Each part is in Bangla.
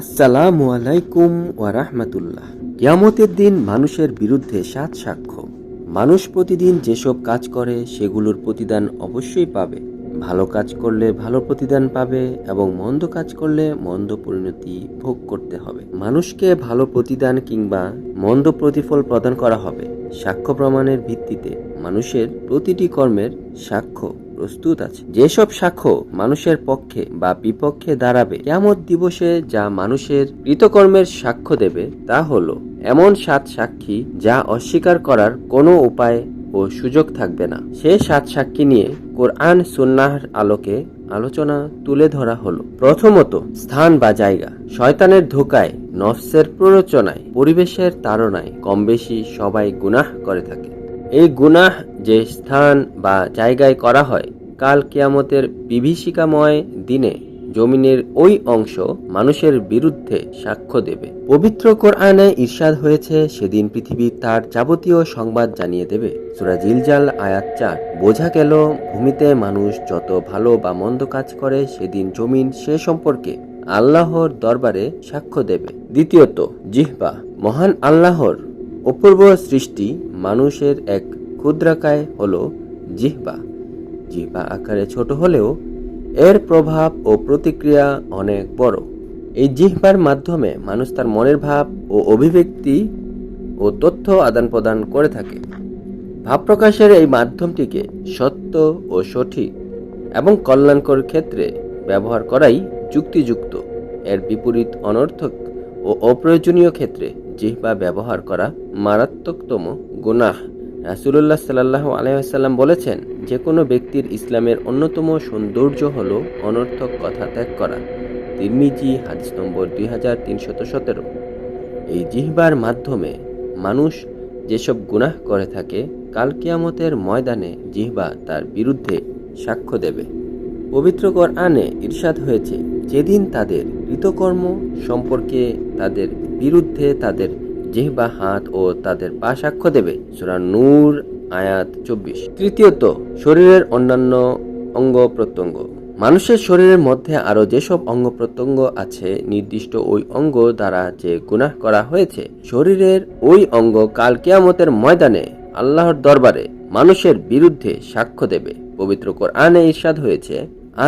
আসসালামু আলাইকুম রাহমাতুল্লাহ। কিয়ামতের দিন মানুষের বিরুদ্ধে সাত সাক্ষ্য। মানুষ প্রতিদিন যেসব কাজ করে, সেগুলোর প্রতিদান অবশ্যই পাবে। ভালো কাজ করলে ভালো প্রতিদান পাবে এবং মন্দ কাজ করলে মন্দ পরিণতি ভোগ করতে হবে। মানুষকে ভালো প্রতিদান কিংবা মন্দ প্রতিফল প্রদান করা হবে। সাক্ষ্য প্রমাণের ভিত্তিতে মানুষের প্রতিটি কর্মের সাক্ষ্য প্রস্তুত আছে। যেসব সাক্ষ্য মানুষের পক্ষে বা বিপক্ষে দাঁড়াবে কেমন দিবসে যা মানুষের কৃতকর্মের সাক্ষ্য দেবে তা হলো এমন সাত সাক্ষী যা অস্বীকার করার কোনো উপায় ও সুযোগ থাকবে না। সে সাত সাক্ষী নিয়ে কোরআন সুন্নাহর আলোকে আলোচনা তুলে ধরা হলো। প্রথমত, স্থান বা জায়গা। শয়তানের ধোকায়, নফসের প্ররোচনায়, পরিবেশের তাড়নায় কম বেশি সবাই গুনাহ করে থাকে। এই গুনাহ যে স্থান বা জায়গায় করা হয় কাল কিয়ামতের বিভীষিকাময় দিনে জমিনের ওই অংশ মানুষের বিরুদ্ধে সাক্ষ্য দেবে। পবিত্র কোরআনে ঈর্ষাদ হয়েছে, সেদিন পৃথিবী তার যাবতীয় সংবাদ জানিয়ে দেবে। সুরা জিলজাল আয়াত চার, বোঝা গেল ভূমিতে মানুষ যত ভালো বা মন্দ কাজ করে, সেদিন জমিন সে সম্পর্কে আল্লাহর দরবারে সাক্ষ্য দেবে। দ্বিতীয়ত, জিহ্বা, মহান আল্লাহর অপূর্ব সৃষ্টি মানুষের এক ক্ষুদ্রাকায় হল জিহ্বা। জিহ্বা আকারে ছোট হলেও এর প্রভাব ও প্রতিক্রিয়া অনেক বড়। এই জিহ্বার মাধ্যমে মানুষ তার মনের ভাব ও অভিব্যক্তি ও তথ্য আদান প্রদান করে থাকে। ভাব প্রকাশের এই মাধ্যমটিকে সত্য ও সঠিক এবং কল্যাণকর ক্ষেত্রে ব্যবহার করাই যুক্তিযুক্ত। এর বিপরীত অনর্থক ও অপ্রয়োজনীয় ক্ষেত্রে জিহ্বা ব্যবহার করা মারাত্মকতম গুনাহ। রাসুলুল্লাহ সাল্লাহ আলহাম বলেছেন যে কোনো ব্যক্তির ইসলামের অন্যতম সৌন্দর্য হল অনর্থক কথা ত্যাগ করা। তিরমিজি, হাদিস নম্বর দুই হাজার তিনশত সতেরো। এই জিহ্বার মাধ্যমে মানুষ যেসব গুনাহ করে থাকে, কাল কিয়ামতের ময়দানে জিহ্বা তার বিরুদ্ধে সাক্ষ্য দেবে। পবিত্র কোরআনে ইরশাদ হয়েছে, যেদিন তাদের কৃতকর্ম সম্পর্কে তাদের বিরুদ্ধে তাদের জিহ্বা, হাত ও তাদের পা সাক্ষ্য দেবে। সূরা নূর, আয়াত চব্বিশ। তৃতীয়ত, শরীরের অন্যান্য অঙ্গ প্রত্যঙ্গ। মানুষের শরীরের মধ্যে আরও যেসব অঙ্গ প্রত্যঙ্গ আছে, নির্দিষ্ট ওই অঙ্গ দ্বারা যে গুনাহ করা হয়েছে, শরীরের ওই অঙ্গ কাল কিয়ামতের ময়দানে আল্লাহর দরবারে মানুষের বিরুদ্ধে সাক্ষ্য দেবে। পবিত্র কোরআনে ইরশাদ হয়েছে,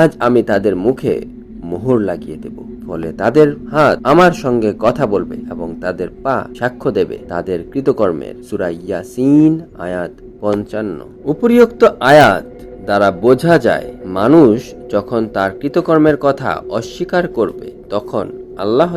আজ আমি তাদের মুখে মোহর লাগিয়ে দেব। ফলে তাদের হাত আমার সঙ্গে কথা বলবে এবং তাদের পা সাক্ষ্য দেবে তাদের কৃতকর্মের। সুরা ইয়াসিন, আয়াত পঞ্চান্ন। উপরিউক্ত আয়াত দ্বারা বোঝা যায়, মানুষ যখন তার কৃতকর্মের কথা অস্বীকার করবে, তখন আল্লাহ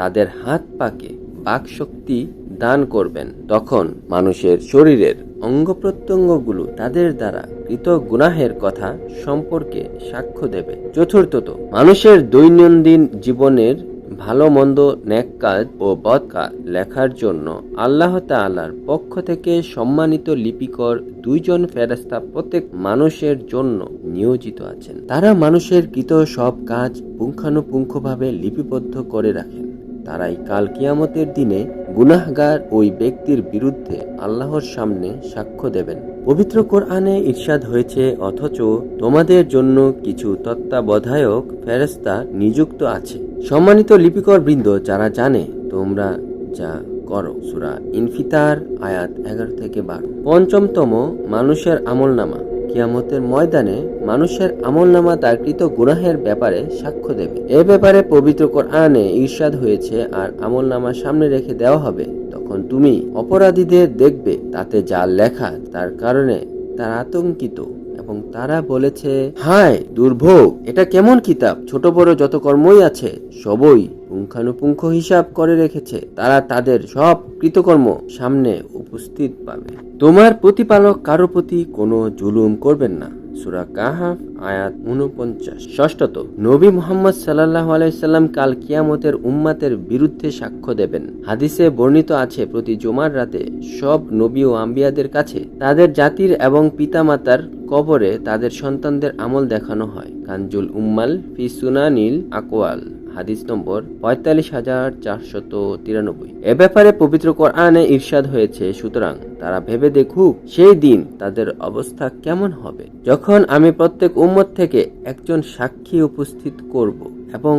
তাদের হাত পাকে বাক শক্তি দান করবেন, তখন মানুষের শরীরের অঙ্গ প্রত্যঙ্গগুলো তাদের দ্বারা কৃত গুনাহের কথা সম্পর্কে সাক্ষ্য দেবে। চতুর্থত, মানুষের দৈনন্দিন জীবনের ভালো মন্দ ন্যাক কাজ ও বদ কাজ লেখার জন্য আল্লাহ তাআলার পক্ষ থেকে সম্মানিত লিপিকর দুইজন ফেরাস্তা প্রত্যেক মানুষের জন্য নিয়োজিত আছেন। তারা মানুষের কৃত সব কাজ পুঙ্খানুপুঙ্খভাবে লিপিবদ্ধ করে রাখেন। তারাই কাল কিয়ামতের দিনে গুনাহগার ওই ব্যক্তির বিরুদ্ধে আল্লাহর সামনে সাক্ষ্য দেবেন। পবিত্র কোরআনে ইরশাদ হয়েছে, অথচ তোমাদের জন্য কিছু তত্ত্বাবধায়ক ফেরেস্তা নিযুক্ত আছে। সম্মানিত লিপিকর বৃন্দ, যারা জানে, তোমরা যা করো। সুরা ইনফিতার, আয়াত এগারো থেকে বারো। পঞ্চমতম মানুষের আমলনামা। কিয়ামতের ময়দানে মানুষের আমলনামা তার কৃত গুনাহের ব্যাপারে সাক্ষ্য দেবে। এ ব্যাপারে পবিত্র কোরআনে ঈর্ষাদ হয়েছে আর আমলনামা সামনে রেখে দেওয়া হবে। তখন তুমি অপরাধীদের দেখবে, তাতে যা লেখা তার কারণে তারা আতঙ্কিত এবং তারা বলেছে, হায়, দুর্ভোগ, এটা কেমন কিতাব? ছোট বড় যত কর্মই আছে, সবই পুঙ্খানুপুঙ্খ হিসাব করে রেখেছে। তারা তাদের সব কৃতকর্ম সামনে উপস্থিত পাবে। তোমার প্রতিপালক কারও প্রতি কোনো জুলুম করবেন না। সুরা কাহাফ, আয়াত উনপঞ্চাশ। ষষ্ঠত, নবী মোহাম্মদ সাল্লাহ আলাইসাল্লাম কাল কিয়ামতের উম্মাতের বিরুদ্ধে সাক্ষ্য দেবেন। হাদিসে বর্ণিত আছে, প্রতি জুমার রাতে সব নবী ও আম্বিয়াদের কাছে তাদের জাতির এবং পিতামাতার কবরে তাদের সন্তানদের আমল দেখানো হয়। কানজুল উম্মাল ফি সুনানিল আকোয়াল হাদিস নম্বর পঁয়তাল্লিশ হাজার চারশত তিরানব্বই। এ ব্যাপারে পবিত্র কোরআনে ঈর্ষাদ হয়েছে, সুতরাং তারা ভেবে দেখুক, সেই দিন তাদের অবস্থা কেমন হবে। যখন আমি প্রত্যেক উম্মত থেকে একজন সাক্ষী উপস্থিত করব এবং,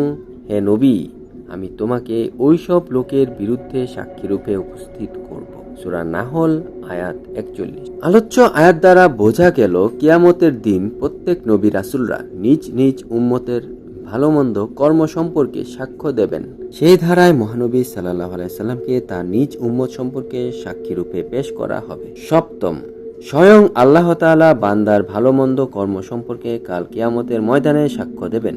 হে নবী, আমি তোমাকে ওই সব লোকের বিরুদ্ধে সাক্ষী রূপে উপস্থিত করব। সুরা নাহল, আয়াত একচল্লিশ। আলোচ্য আয়াত দ্বারা বোঝা গেল, কিয়ামতের দিন প্রত্যেক নবী রাসুলরা নিজ নিজ উম্মতের ভালো মন্দ কর্ম সম্পর্কে সাক্ষ্য দেবেন। সেই ধারায় মহানবী সাল্লাহ আলাইসাল্লামকে তার নিজ উম্মত সম্পর্কে সাক্ষী রূপে পেশ করা হবে। সপ্তম, স্বয়ং আল্লাহ তাআলা বান্দার ভালো মন্দ কর্ম সম্পর্কে কাল কিয়ামতের ময়দানে সাক্ষ্য দেবেন।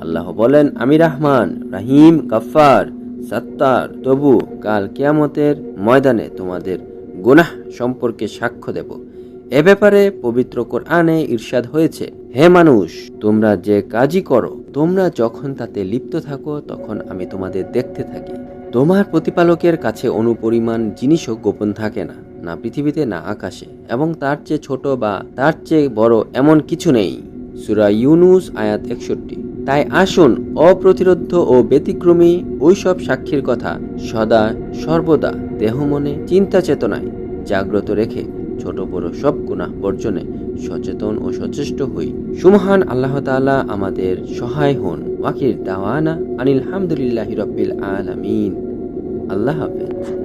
আল্লাহ বলেন, আমি রাহমান, রাহিম, গাফফার, সাত্তার, তবু কাল কিয়ামতের ময়দানে তোমাদের গুনাহ সম্পর্কে সাক্ষ্য দেব। এ ব্যাপারে পবিত্র কোরআনে ইরশাদ হয়েছে, হে মানুষ, তোমরা যে কাজই করো, তোমরা যখন তাতে লিপ্ত থাকো, তখন আমি তোমাদের দেখতে থাকি। তোমার প্রতিপালকের কাছে অনুপরিমাণ জিনিসও গোপন থাকে না না পৃথিবীতে, না আকাশে, এবং তার চেয়ে ছোট বা তার চেয়ে বড় এমন কিছু নেই। সুরা ইউনুস, আয়াত একষট্টি। তাই আসুন অপ্রতিরোধ ও ব্যতিক্রমী ওইসব সাক্ষীর কথা সদা, সর্বদা দেহ মনে, চিন্তা চেতনায় জাগ্রত রেখে ছোট বড় সব গুনাহ বর্জনে সচেতন ও সচেষ্ট হই। সুমহান আল্লাহ তালা আমাদের সহায় হন। ওয়াকির দাওয়ানা আনিল হামদুলিল্লাহ রব্বিল আলামিন। আল্লাহ হাফেজ।